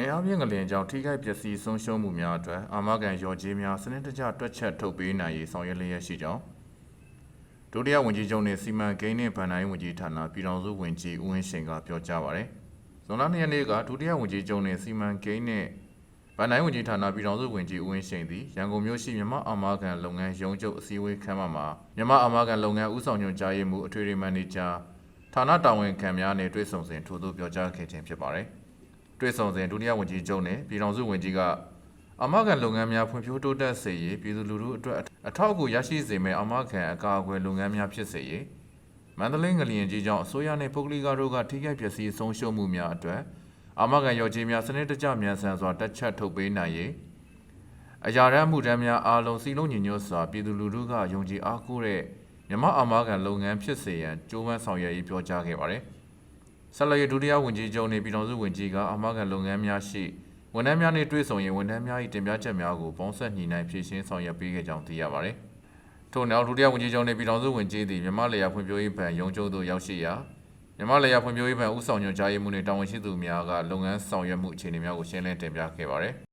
အင်အားပြင်းငလျင်ကြောင့်ထိခိုက်ပျက်စီးဆုံးရှုံးမှုများအတွက်အာမခံရော်ကြေးများစနစ်တကျတွက်ချက်ထုတ်ပေးနိုင်ရေးဆောင်ရွက်လျက်ရှိကြောင်းဒုတိယဝန်ကြီးချုပ်နှင့်စီမံကိန်းနှင့်ဗဏ္ဍာရေးဝန်ကြီးဌာနပြည်ထောင်စုဝန်ကြီးဦးဝင်းရှိန်ကပြောကြားပါရယ်။ဇွန်လ2ရက်နေ့ကဒုတိယဝန်ကြီးချုပ်နှင့်စီမံကိန်းနှင့်ဗဏ္ဍာရေးဝန်ကြီးဌာနပြည်ထောင်စုဝန်ကြီးဦးဝင်းရှိန်သည်ရန်ကုန်မြို့ရှိမြန်မာအာမခံလုပ်ငန်းရုံးချုပ်အစည်းအဝေးခန်းမမှာမြန်မာအာမခံလုပ်ငန်းဦးဆောင်ညွှန်ကြားရေးမှူးအထွေထွေမန်နေဂျာဌာနတာဝန်ခံများနှင့်တွေ့ဆုံစဉ်ထို့သို့ပြောကြားခဲ့ခြင်းဖြစ်ပါရယ်။ တွေ့ဆုံစဉ်ဒုတိယဝန်ကြီးချုပ်နဲ့ပြည်ထောင်စုဝန်ကြီးကအမကန်လုပ်ငန်းများဖွံ့ဖြိုးတိုးတက်စေရေးပြည်သူလူထုအတွက်အထောက်အကူရရှိစေမယ့်အမကန်အကာအကွယ်လုပ်ငန်းများဖြစ်စေရေးမန္တလေးငလျင်ကြီးကြောင့်အစိုးရနဲ့ပုဂ္ဂလိကတို့ကထိခိုက်ပျက်စီးဆုံးရှုံးမှုများအတွက်အမကန်ရော်ကြီးများစနစ်တကျမြန်ဆန်စွာတက်ချက်ထုတ်ပေးနိုင်ရေးအရာရန်မှုတမ်းများအားလုံးစီလုံးညီညွတ်စွာပြည်သူလူထုကယုံကြည်အားကိုးတဲ့မြမအမကန်လုပ်ငန်းဖြစ်စေရန်ကြိုးပမ်းဆောင်ရွက်ရေးပြောကြားခဲ့ပါတယ် ဆက်လက်ရဒုတိယဝန်ကြီးချုပ်နှင့်ပြည်ထောင်စုဝန်ကြီးကအမကန်လုပ်ငန်းများရှိဝန်ထမ်းများနှင့်တွေ့ဆုံရင်ဝန်ထမ်းများ၏တင်ပြချက်များကိုပေါင်းဆက်ညှိနှိုင်းဖြည့်ရှင်းဆောင်ရွက်ပေးခဲ့ကြောင်းသိရပါသည်။ထို့နောက်ဒုတိယဝန်ကြီးချုပ်နှင့်ပြည်ထောင်စုဝန်ကြီးသည်မြန်မာလေယာဖွံ့ဖြိုးရေးဘဏ်ရုံးချုပ်သို့ရောက်ရှိရာမြန်မာလေယာဖွံ့ဖြိုးရေးဘဏ်ဦးဆောင်ညွှန်ကြားရေးမှူးနှင့်တာဝန်ရှိသူများကလုပ်ငန်းဆောင်ရွက်မှုအခြေအနေများကိုရှင်းလင်းတင်ပြခဲ့ပါသည်။